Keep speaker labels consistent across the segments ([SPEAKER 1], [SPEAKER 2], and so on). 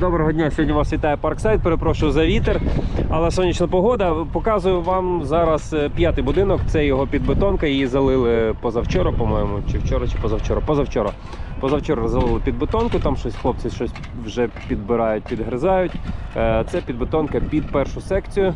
[SPEAKER 1] Доброго дня. Сьогодні вас вітає Парксайд. Перепрошую за вітер, але сонячна погода. Показую вам зараз е, п'ятий будинок. Це його підбетонка. Її залили позавчора, по-моєму, чи вчора, чи позавчора. Позавчора. Позавчора залили підбетонку. Там щось хлопці щось вже підбирають, підгризають. Е, Це підбетонка під першу секцію.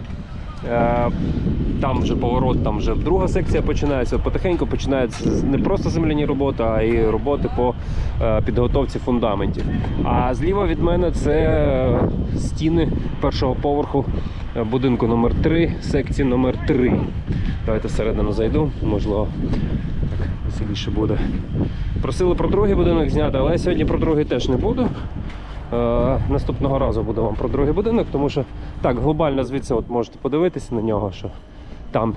[SPEAKER 1] Там вже поворот, там вже друга секція починається. Потихеньку починаються не просто земляні роботи, а й роботи по е, підготовці фундаментів. А зліва від мене це е, стіни першого поверху е, будинку номер 3 секції номер 3 Давайте всередину зайду, можливо, так веселіше буде. Просили про другий будинок зняти, але я сьогодні про другий теж не буду. Наступного разу буду вам про другий будинок, тому що так, глобально звідси от можете подивитися на нього, що там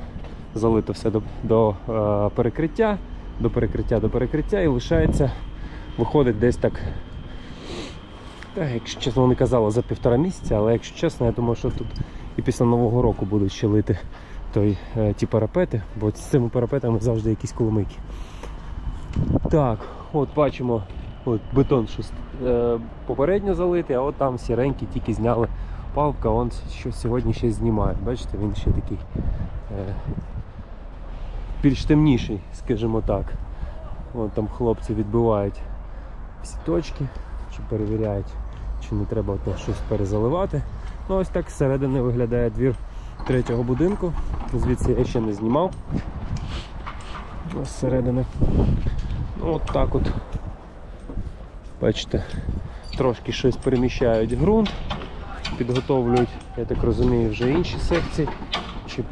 [SPEAKER 1] залито все до, до е, перекриття, до перекриття, до перекриття і лишається, виходить десь так. Так, якщо чесно, вони казали за півтора місяця, але якщо чесно, я думаю, що тут і після Нового року будуть ще лити той, е, ті парапети, бо з цими парапетами завжди якісь коломики. Так, от бачимо, от бетон що е, попередньо залитий, а от там сіренький тільки зняли палка, он що сьогодні ще знімає. Бачите, він ще такий е, більш темніший, скажімо так. Вон там хлопці відбивають всі точки, чи перевіряють, чи не треба то щось перезаливати. Ну ось так зсередини виглядає двір третього будинку. Звідси я ще не знімав. Ось зсередини. Ну, от так от. Бачите, трошки щось переміщають ґрунт, підготовлюють, я так розумію, вже інші секції. Чи,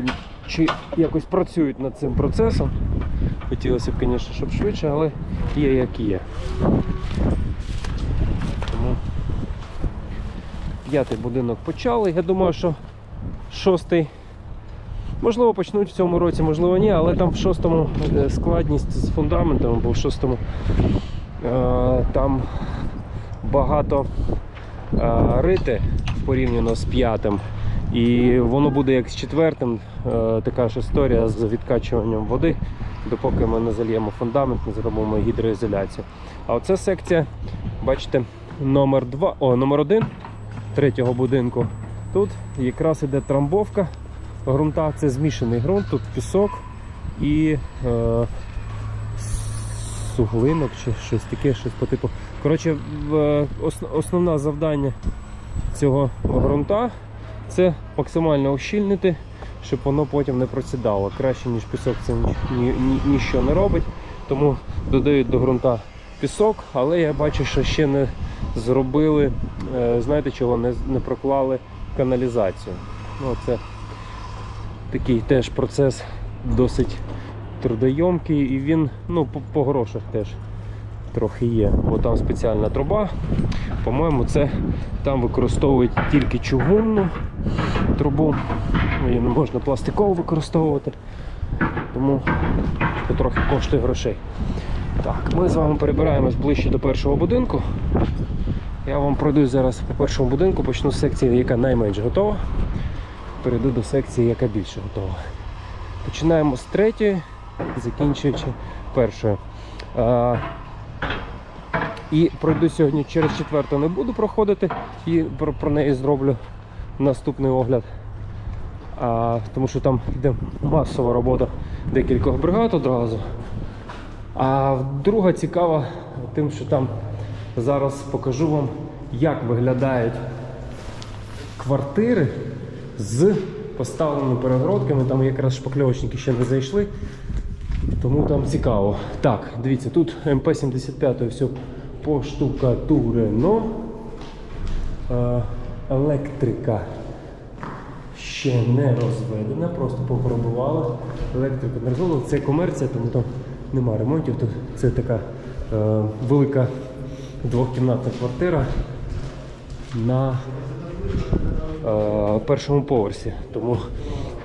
[SPEAKER 1] чи якось працюють над цим процесом. Хотілося б, звісно, щоб швидше, але є як є. Тому п'ятий будинок почали. Я думаю, що шостий. Можливо, почнуть в цьому році, можливо, ні, але там в шостому е, складність з фундаментом, бо в шостому е, там багато е, рити порівняно з п'ятим. І воно буде як з четвертим, е, така ж історія з відкачуванням води, допоки ми не зальємо фундамент, не зробимо гідроізоляцію. А оця секція, бачите, номер 2, о, номер 1 третього будинку. Тут якраз іде трамбовка ґрунта, це змішаний ґрунт, тут пісок і е, суглинок чи щось таке, щось по типу. Коротше, е, ос- основне завдання цього ґрунта це максимально ощільнити, щоб воно потім не просідало. Краще, ніж пісок, це ні, ні, ні- ніщо не робить. Тому додають до ґрунта пісок, але я бачу, що ще не зробили, е, знаєте чого, не, не проклали каналізацію. Ну, це такий теж процес досить трудойомкий і він ну, по, по грошах теж трохи є. Бо там спеціальна труба. По-моєму, це там використовують тільки чугунну трубу. Її не можна пластикову використовувати. Тому це трохи коштує грошей. Так, ми з вами перебираємось ближче до першого будинку. Я вам пройду зараз по першому будинку, почну з секції, яка найменш готова. Перейду до секції, яка більше готова. Починаємо з третьої, закінчуючи першою. І пройду сьогодні через четверту не буду проходити і про, про неї зроблю наступний огляд. А, тому що там йде масова робота декількох бригад одразу. А друга цікава тим, що там зараз покажу вам, як виглядають квартири з поставленими перегородками. Там якраз шпакльовочники ще не зайшли. Тому там цікаво. Так, дивіться, тут МП-75 все поштукатурено. Е, Електрика ще не розведена, просто попробували. Електрику не розводили. Це комерція, тому там нема ремонтів. Тут це така е, велика двохкімнатна квартира на е, першому поверсі. Тому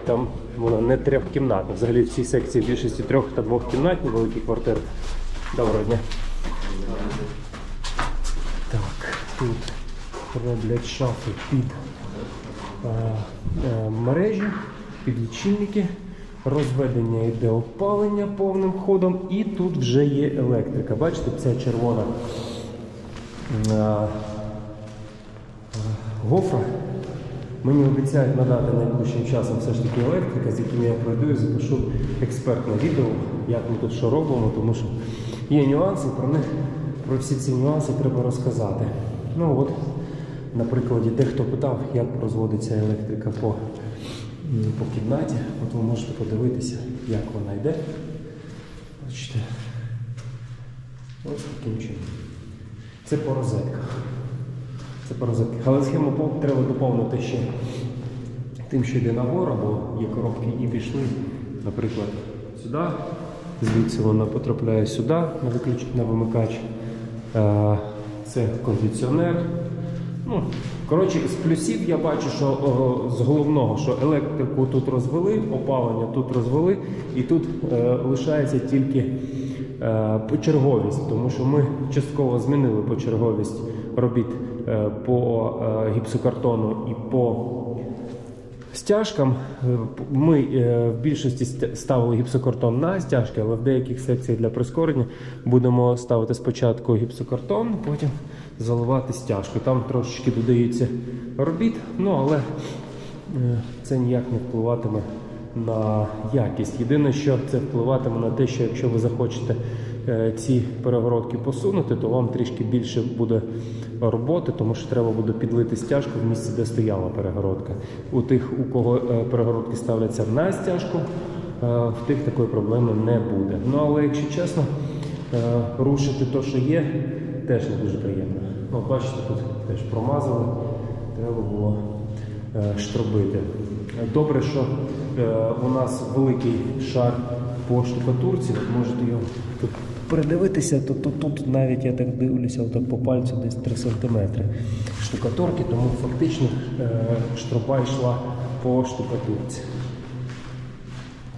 [SPEAKER 1] там вона не трьохкімнатна. Взагалі в цій секції більшості трьох та двохкімнатні великі квартири. Доброго дня. Тут роблять шафи під е, е, мережі, під лічильники. Розведення йде опалення повним ходом, і тут вже є електрика. Бачите, ця червона е, гофра. Мені обіцяють надати найближчим часом все ж таки електрика, з яким я пройду і запишу експертне відео, як ми тут що робимо, тому що є нюанси, про них, про всі ці нюанси треба розказати. Ну от, на прикладі, дехто питав, як розводиться електрика по, по кімнаті. От ви можете подивитися, як вона йде. Бачите, ось таким чином. Це по розетках. Це по розетках. Але схему треба доповнити ще тим, що йде нагору, бо є коробки і пішли, наприклад, сюди. Звідси вона потрапляє сюди на на вимикач. Це кондиціонер. Ну, коротше, з плюсів я бачу, що з головного, що електрику тут розвели, опалення тут розвели, і тут е, лишається тільки е, почерговість, тому що ми частково змінили почерговість робіт е, по е, гіпсокартону і по стяжкам. Е, Ми е, в більшості ставили гіпсокартон на стяжки, але в деяких секціях для прискорення будемо ставити спочатку гіпсокартон, потім заливати стяжку. Там трошечки додається робіт, ну але е, це ніяк не впливатиме на якість. Єдине, що це впливатиме на те, що якщо ви захочете ці перегородки посунути, то вам трішки більше буде роботи, тому що треба буде підлити стяжку в місці, де стояла перегородка. У тих, у кого е, перегородки ставляться на стяжку, е, в тих такої проблеми не буде. Ну але якщо чесно, е, рушити те, що є, теж не дуже приємно. Ну, бачите, тут теж промазали, треба було е, штробити. Добре, що е, у нас великий шар по штукатурці, можете його тут придивитися, то, то тут навіть я так дивлюся, отак по пальцю десь 3 см штукатурки, тому фактично е, штроба йшла по штукатурці.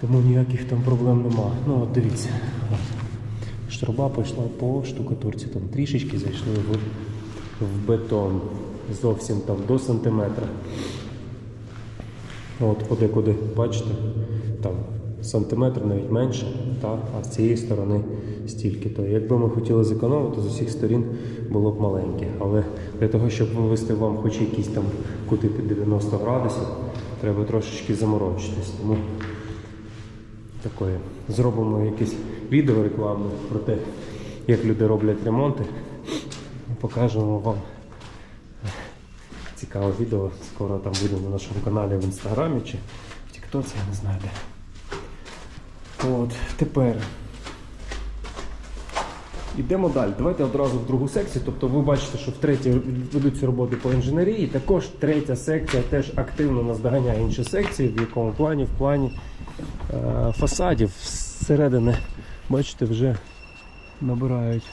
[SPEAKER 1] Тому ніяких там проблем нема. Ну от дивіться. От. Штроба пішла по штукатурці, там трішечки зайшли в, в бетон. Зовсім там до сантиметра. От подекуди, бачите, там сантиметр навіть менше, та, а з цієї сторони стільки. То якби ми хотіли зекономити, з усіх сторін було б маленьке. Але для того, щоб вивести вам хоч якісь там кути під 90 градусів, треба трошечки заморочитись. Тому такое. Зробимо якесь відео рекламне про те, як люди роблять ремонти. Покажемо вам цікаве відео. Скоро там буде на нашому каналі в інстаграмі чи в Тіктоці, я не знаю де. От, тепер. Йдемо далі. Давайте одразу в другу секцію. Тобто ви бачите, що в третій ведуться роботи по інженерії. Також третя секція теж активно наздоганяє інші секції. В якому плані? В плані е, фасадів. Зсередини, бачите, вже набирають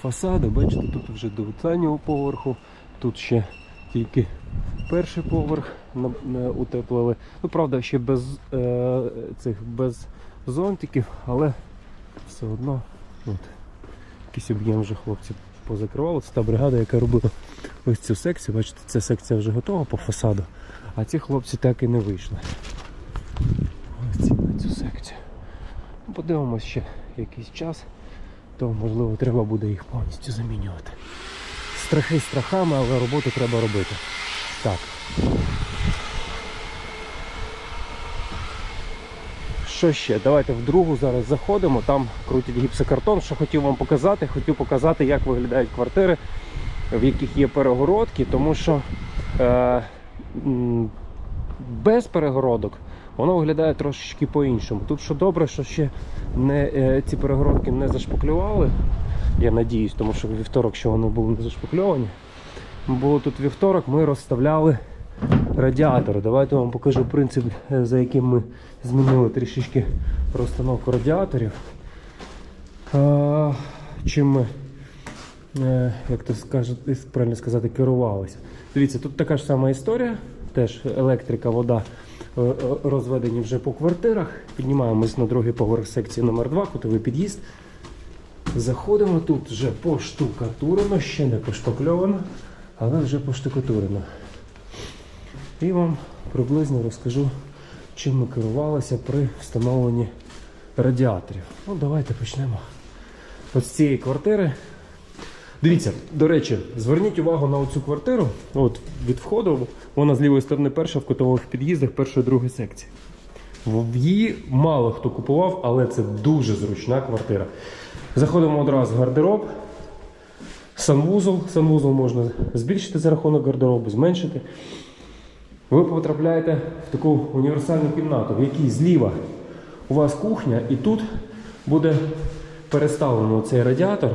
[SPEAKER 1] фасади. Бачите, тут вже до останнього поверху. Тут ще тільки перший поверх утеплили. Ну, правда, ще без е, цих без зонтиків, але все одно от, якийсь об'єм вже хлопці позакривали. Це та бригада, яка робила ось цю секцію. Бачите, ця секція вже готова по фасаду, а ці хлопці так і не вийшли. Ось ці на цю секцію. Ну, Подивимось ще якийсь час, то можливо треба буде їх повністю замінювати. Страхи страхами, але роботу треба робити. Так. Що ще? Давайте в другу зараз заходимо. Там крутять гіпсокартон. Що хотів вам показати? Хотів показати, як виглядають квартири, в яких є перегородки, тому що е, без перегородок воно виглядає трошечки по-іншому. Тут що добре, що ще не, е, ці перегородки не зашпаклювали. Я надіюсь, тому що вівторок, що вони були не зашпакльовані. Було тут вівторок, ми розставляли радіатори. Давайте вам покажу принцип, е, за яким ми змінили трішечки розстановку радіаторів. Чим ми, е, як то скажете, правильно сказати, керувалися. Дивіться, тут така ж сама історія, теж електрика, вода е, е, розведені вже по квартирах. Піднімаємось на другий поверх секції номер 2 кутовий під'їзд. Заходимо тут вже поштукатурено, ще не пошпакльовано, але вже поштукатурено. І вам приблизно розкажу, чим ми керувалися при встановленні радіаторів. Ну, давайте почнемо. От з цієї квартири Дивіться, до речі, зверніть увагу на оцю квартиру. От від входу, вона з лівої сторони перша в кутових під'їздах першої другої секції. В її мало хто купував, але це дуже зручна квартира. Заходимо одразу в гардероб. Санвузол. Санвузол можна збільшити за рахунок гардеробу, зменшити. Ви потрапляєте в таку універсальну кімнату, в якій зліва у вас кухня, і тут буде переставлено цей радіатор.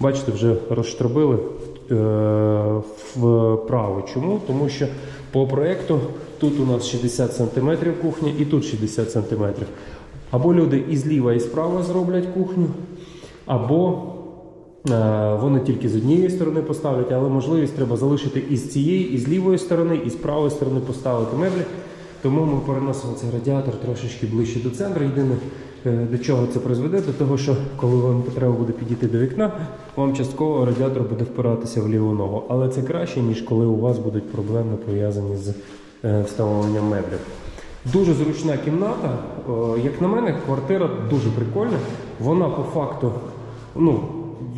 [SPEAKER 1] Бачите, вже розштробили е, вправо. Чому? Тому що по проєкту тут у нас 60 см кухня і тут 60 см. Або люди і зліва, і справа зроблять кухню, або вони тільки з однієї сторони поставлять, але можливість треба залишити і з цієї, і з лівої сторони, і з правої сторони поставити меблі. Тому ми переносимо цей радіатор трошечки ближче до центру. Єдине, е, до чого це призведе, до того, що коли вам треба буде підійти до вікна, вам частково радіатор буде впиратися в ліву ногу. Але це краще, ніж коли у вас будуть проблеми пов'язані з е, встановленням меблів. Дуже зручна кімната. Як на мене, квартира дуже прикольна. Вона по факту, ну,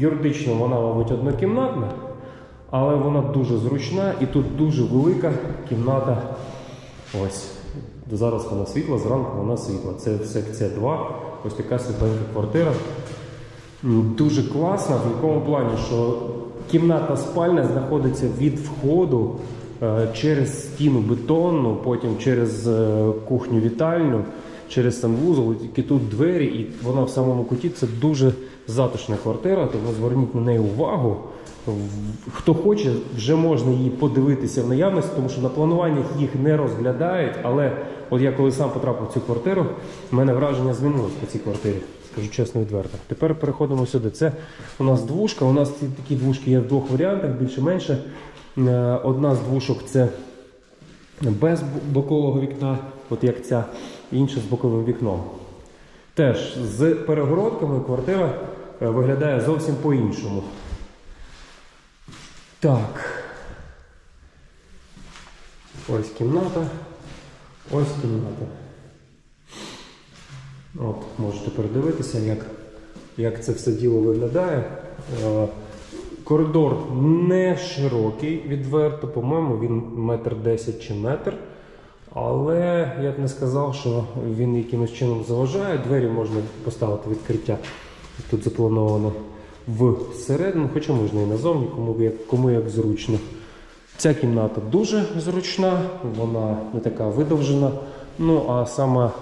[SPEAKER 1] юридично вона, мабуть, однокімнатна, але вона дуже зручна і тут дуже велика кімната. Ось. Зараз вона світла, зранку вона світла. Це секція 2. Ось така світленька квартира. Дуже класна, в якому плані, що кімната спальня знаходиться від входу е, через стіну бетонну, потім через е, кухню вітальню, через санвузол, тільки тут двері, і вона в самому куті. Це дуже затишна квартира, тому зверніть на неї увагу. Хто хоче, вже можна її подивитися в наявності, тому що на плануваннях їх не розглядають. Але от я коли сам потрапив в цю квартиру, в мене враження змінилось по цій квартирі. Скажу чесно відверто. Тепер переходимо сюди. Це у нас двушка. У нас такі двушки є в двох варіантах, більше-менше. Е, Одна з двушок це без бокового вікна, от як ця, інша з боковим вікном. Теж з перегородками квартира виглядає зовсім по-іншому. Так. Ось кімната. Ось кімната. От, можете передивитися, як, як це все діло виглядає. Е, Коридор не широкий, відверто, по-моєму, він метр десять чи метр. Але я б не сказав, що він якимось чином заважає. Двері можна поставити відкриття. Тут заплановано всередину, хоча можна і назовні, кому як, кому як зручно. Ця кімната дуже зручна, вона не така видовжена. Ну а сама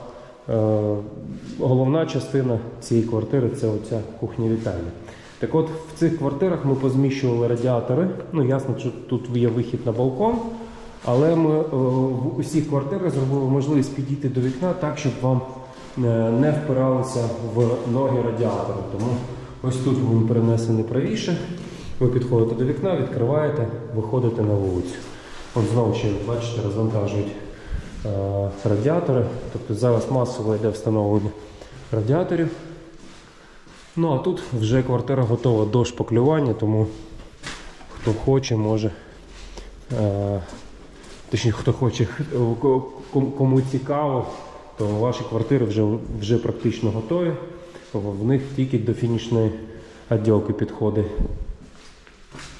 [SPEAKER 1] е, головна частина цієї квартири це оця кухня вітальня. Так от в цих квартирах ми позміщували радіатори. Ну ясно, що тут є вихід на балкон, але ми е, в усіх квартирах зробили можливість підійти до вікна так, щоб вам не впиралися в ноги радіатори. Тому ось тут він перенесений правіше. Ви підходите до вікна, відкриваєте, виходите на вулицю. От знову ще, бачите, розвантажують е, радіатори. Тобто зараз масово йде встановлення радіаторів. Ну а тут вже квартира готова до шпаклювання, тому хто хоче, може. Е, точніше, хто хоче, кому цікаво, то ваші квартири вже, вже практично готові. В них тільки до фінішної відділки підходить.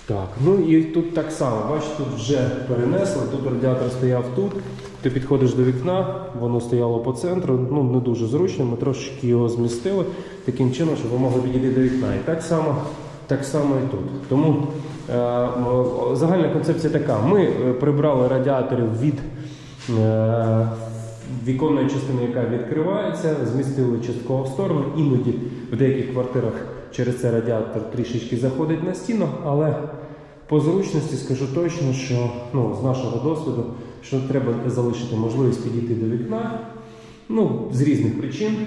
[SPEAKER 1] Так, ну і тут так само, бачите, тут вже перенесли, тут радіатор стояв тут. Ти підходиш до вікна, воно стояло по центру, ну не дуже зручно, ми трошки його змістили таким чином, щоб ви могли підійти до вікна. І так само, так само і тут. Тому е, загальна концепція така: ми е, прибрали радіаторів від е, віконної частини, яка відкривається, змістили частково в сторону. Іноді в деяких квартирах через це радіатор трішечки заходить на стіну, але по зручності скажу точно, що ну, з нашого досвіду, що треба залишити можливість підійти до вікна, ну, з різних причин.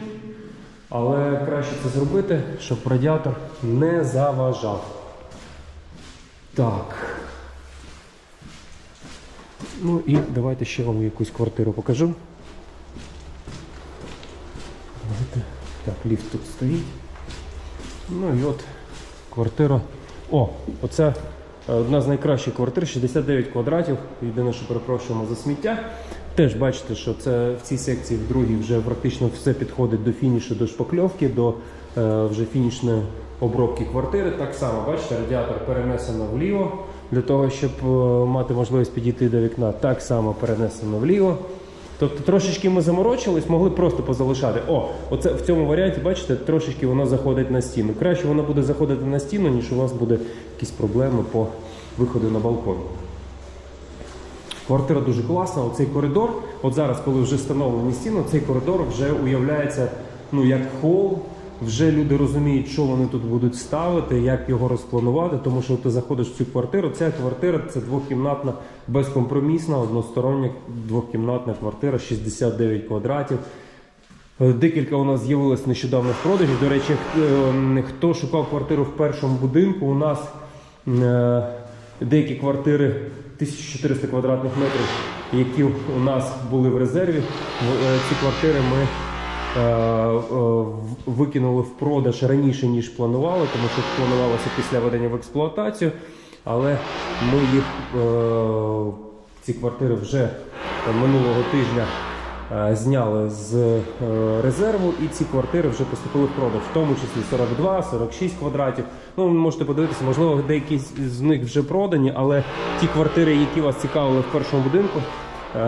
[SPEAKER 1] Але краще це зробити, щоб радіатор не заважав. Так. Ну і давайте ще вам якусь квартиру покажу. Давайте. Так, ліфт тут стоїть. Ну і от квартира. О, оце е, одна з найкращих квартир, 69 квадратів. Єдине, що перепрошуємо за сміття. Теж бачите, що це в цій секції, в другій вже практично все підходить до фінішу, до шпакльовки, до е, вже фінішної обробки квартири. Так само, бачите, радіатор перенесено вліво для того, щоб е, мати можливість підійти до вікна. Так само перенесено вліво. Тобто трошечки ми заморочились, могли просто позалишати. О, оце в цьому варіанті, бачите, трошечки воно заходить на стіну. Краще воно буде заходити на стіну, ніж у вас буде якісь проблеми по виходу на балкон. Квартира дуже класна. Оцей коридор, от зараз, коли вже встановлені стіни, цей коридор вже уявляється ну, як хол. Вже люди розуміють, що вони тут будуть ставити, як його розпланувати, тому що ти заходиш в цю квартиру. Ця квартира це двохкімнатна, безкомпромісна, одностороння двохкімнатна квартира, 69 квадратів. Е, Декілька у нас з'явилось нещодавно в продажі. До речі, е, хто шукав квартиру в першому будинку, у нас е, деякі квартири 1400 квадратних метрів, які у нас були в резерві. Ці квартири ми викинули в продаж раніше, ніж планували, тому що планувалося після введення в експлуатацію. Але ми їх е, ці квартири вже минулого тижня е, зняли з е, резерву, і ці квартири вже поступили в продаж, в тому числі 42, 46 квадратів. Ну, можете подивитися, можливо, деякі з- них вже продані, але ті квартири, які вас цікавили в першому будинку, е,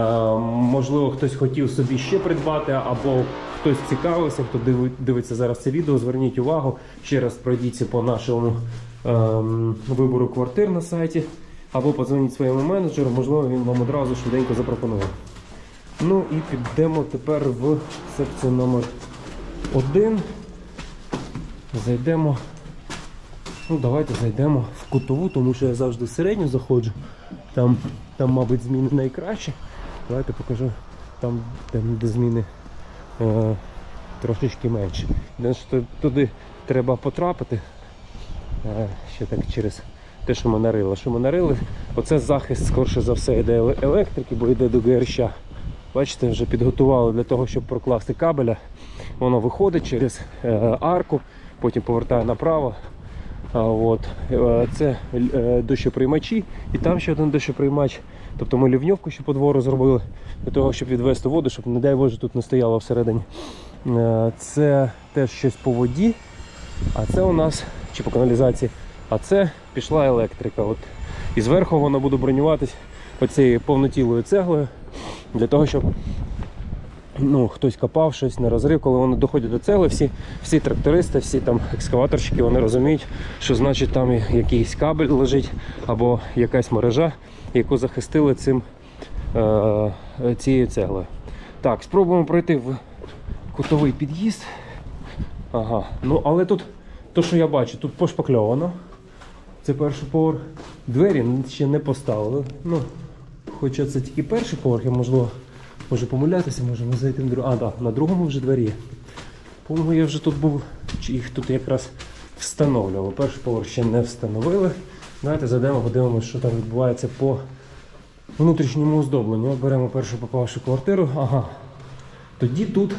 [SPEAKER 1] можливо, хтось хотів собі ще придбати, або хтось цікавився, хто дивиться зараз це відео, зверніть увагу, ще раз пройдіться по нашому ем, вибору квартир на сайті, або подзвоніть своєму менеджеру, можливо, він вам одразу швиденько запропонує. Ну і підемо тепер в секцію номер 1 Зайдемо. Ну, давайте зайдемо в кутову, тому що я завжди в середню заходжу. Там, там мабуть, зміни найкраще. Давайте покажу там, там де зміни трошечки менше. Туди треба потрапити. Ще так через те, що ми нарили. Що ми нарили, оце захист, скорше за все, йде електрики, бо йде до ГРЩ. Бачите, вже підготували для того, щоб прокласти кабеля. Воно виходить через е, арку, потім повертає направо. От. Е, Це е, дощоприймачі, і там ще один дощоприймач. Тобто ми лівньовку ще по двору зробили для того, щоб відвести воду, щоб, не дай Боже, тут не стояло всередині. Е, Це теж щось по воді, а це у нас чи по каналізації, а це пішла електрика. От. І зверху вона буде бронюватись оцією повнотілою цеглою для того, щоб ну, хтось копав щось на розрив, коли вони доходять до цегли, всі, всі трактористи, всі там екскаваторщики, вони розуміють, що значить там якийсь кабель лежить або якась мережа, яку захистили цим, е, цією цеглою. Так, спробуємо пройти в кутовий під'їзд. Ага, ну але тут, то, що я бачу, тут пошпакльовано. Це перший поверх. Двері ще не поставили. Ну, хоча це тільки перший поверх, я можливо можу помилятися, можемо зайти на другий. А, так, на другому вже двері. По-моєму, я вже тут був, чи їх тут якраз встановлювали. Перший поверх ще не встановили. Давайте зайдемо, подивимося, що там відбувається по внутрішньому оздобленню. От беремо першу попавшу квартиру. Ага. Тоді тут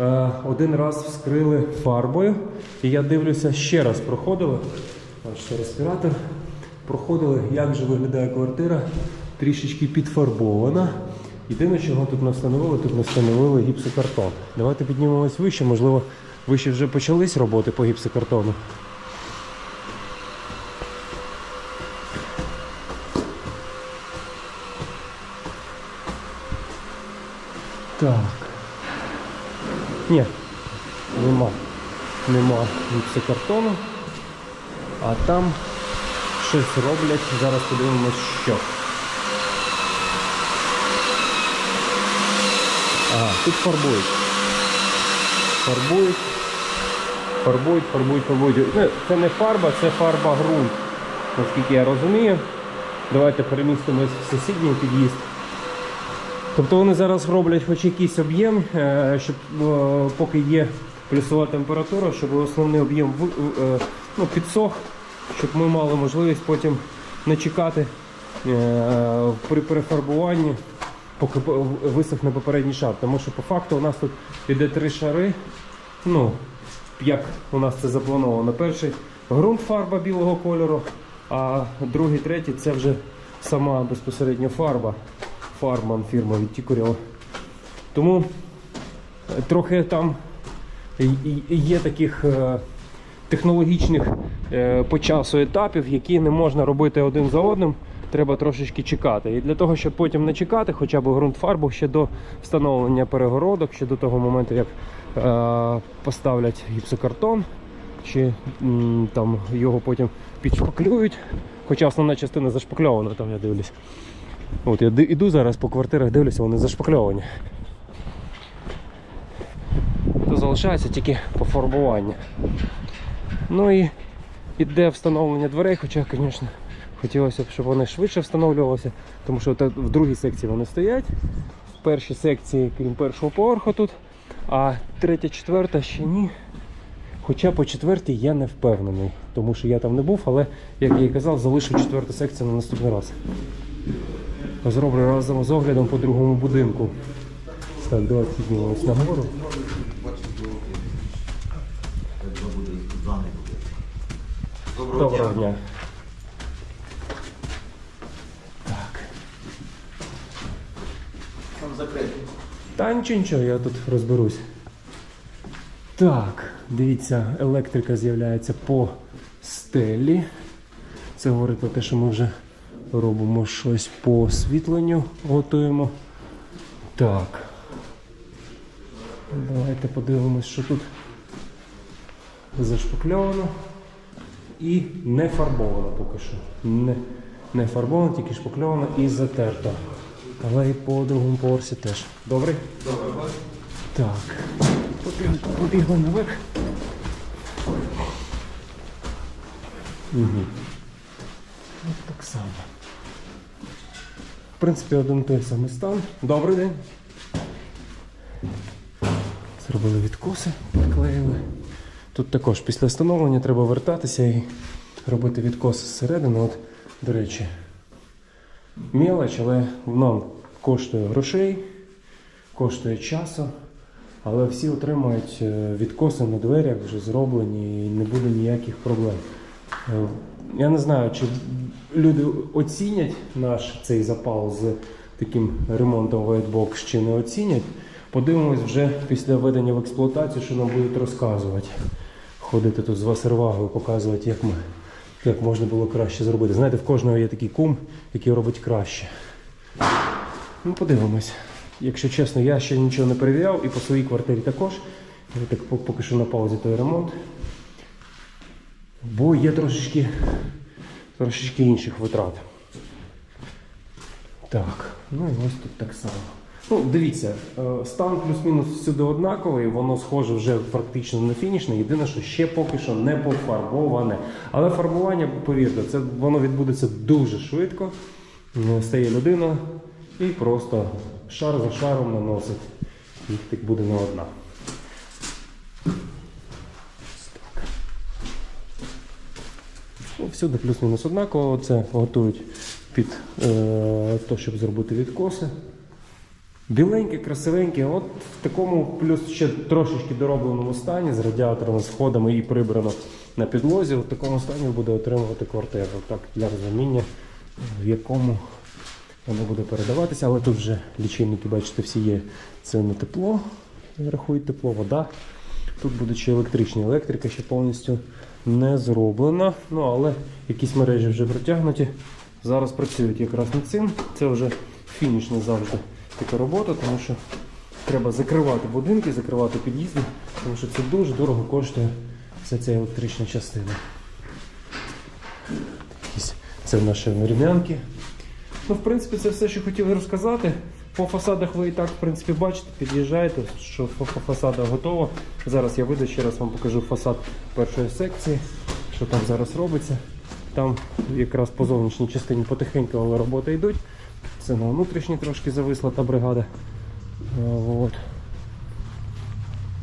[SPEAKER 1] е, один раз вскрили фарбою. І я дивлюся, ще раз проходили. Ще респіратор. Проходили, як же виглядає квартира. Трішечки підфарбована. Єдине, чого тут не тут не встановили гіпсокартон. Давайте піднімемось вище, можливо, вище вже почались роботи по гіпсокартону. Так. Ні, нема. Нема гіпсокартону. А там щось роблять. Зараз подивимось, що. Ага, тут фарбують. Фарбують. Фарбують, фарбують, фарбують. Ну, Це не фарба, це фарба ґрунт, наскільки я розумію. Давайте перемістимось в сусідній під'їзд. Тобто вони зараз роблять хоч якийсь об'єм, е, щоб е, поки є плюсова температура, щоб основний об'єм е, ну, підсох, щоб ми мали можливість потім не чекати при перефарбуванні, поки висохне попередній шар. Тому що по факту у нас тут іде три шари. Ну, як у нас це заплановано. Перший ґрунт фарба білого кольору, а другий, третій це вже сама безпосередньо фарба. Фарман фірма від Тікурєва. Тому е, трохи там є таких е, технологічних е, по часу етапів, які не можна робити один за одним. Треба трошечки чекати. І для того, щоб потім не чекати, хоча б ґрунтфарбу ще до встановлення перегородок, ще до того моменту, як е, поставлять гіпсокартон, чи м, там його потім підшпаклюють. Хоча основна частина зашпакльована, там я дивлюсь. От я іду зараз по квартирах, дивлюся, вони зашпакльовані. То залишається тільки пофарбування. Ну і іде встановлення дверей, хоча, звісно, хотілося б, щоб вони швидше встановлювалися, тому що в другій секції вони стоять. В першій секції, крім першого поверху тут, а третя, четверта ще ні. Хоча по четвертій я не впевнений, тому що я там не був, але, як я і казав, залишу четверту секцію на наступний раз. Зроблю разом з оглядом по другому будинку. Так, давайте піднімемось нагору. Доброго дня. Так.
[SPEAKER 2] Там закрито.
[SPEAKER 1] Та нічого, нічого, я тут розберусь. Так, дивіться, електрика з'являється по стелі. Це говорить про те, що ми вже робимо щось по освітленню, готуємо. Так. Давайте подивимось, що тут зашпакльовано і не фарбовано поки що. Не, не фарбовано, тільки шпакльовано і затерто. Але і по другому поверсі теж. Добре?
[SPEAKER 2] Добре,
[SPEAKER 1] Так. Побігли, побігли наверх. Угу. От так само. В принципі, один той самий стан. Добрий день. Зробили відкоси, підклеїли. Тут також після встановлення треба вертатися і робити відкоси зсередини. От, до речі, мелоч, але воно коштує грошей, коштує часу. Але всі отримають е, відкоси на дверях вже зроблені і не буде ніяких проблем. Я не знаю, чи люди оцінять наш цей запал з таким ремонтом Whitebox, чи не оцінять. Подивимось вже після введення в експлуатацію, що нам будуть розказувати. Ходити тут з васервагою, показувати, як, ми, як можна було краще зробити. Знаєте, в кожного є такий кум, який робить краще. Ну, подивимось. Якщо чесно, я ще нічого не перевіряв і по своїй квартирі також. Я так поки що на паузі той ремонт. Бо є трошечки, трошечки інших витрат. Так, ну і ось тут так само. Ну, дивіться, е, стан плюс-мінус всюди однаковий, воно схоже вже практично на фінішне. Єдине, що ще поки що не пофарбоване. Але фарбування, повірте, це воно відбудеться дуже швидко. Е, Стає людина і просто шар за шаром наносить. Їх так буде не одна. Ось так. Ну, всюди плюс-мінус однаково. Це готують під е, то, щоб зробити відкоси. Біленьке, красивеньке, от в такому плюс ще трошечки доробленому стані з радіатором, з входами і прибрано на підлозі. В такому стані буде отримувати квартиру. Так, для розуміння, в якому воно буде передаватися, але тут вже лічильники, бачите, всі є. Це не тепло, рахують тепло, вода. Тут буде ще електрична електрика, ще повністю не зроблена. Ну, але якісь мережі вже протягнуті. Зараз працюють якраз над цим. Це вже фінішна завжди така робота, тому що треба закривати будинки, закривати під'їзди, тому що це дуже дорого коштує вся ця електрична частина. Це наші рівнянки. Ну, в принципі, це все, що хотів розказати. По фасадах ви і так, в принципі, бачите, під'їжджаєте, що фасадах готово. Зараз я вийду ще раз вам покажу фасад першої секції, що там зараз робиться. Там якраз по зовнішній частині потихеньку але роботи йдуть. Це на внутрішній трошки зависла та бригада. От.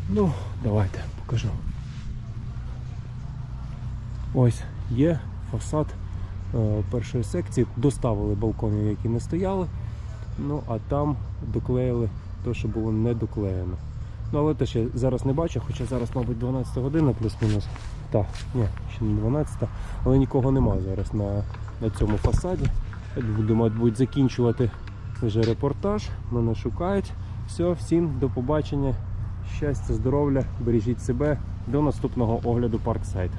[SPEAKER 1] Ну, давайте покажу. Ось є фасад е, першої секції. Доставили балкони, які не стояли. Ну, а там доклеїли те, що було не доклеєно. Ну, але те ще зараз не бачу, хоча зараз, мабуть, 12 година плюс-мінус. Так, ні, ще не 12, але нікого нема зараз на, на цьому фасаді. Буду, мабуть, закінчувати вже репортаж. Мене шукають. Все, всім до побачення. Щастя, здоров'я, бережіть себе до наступного огляду Парксайд.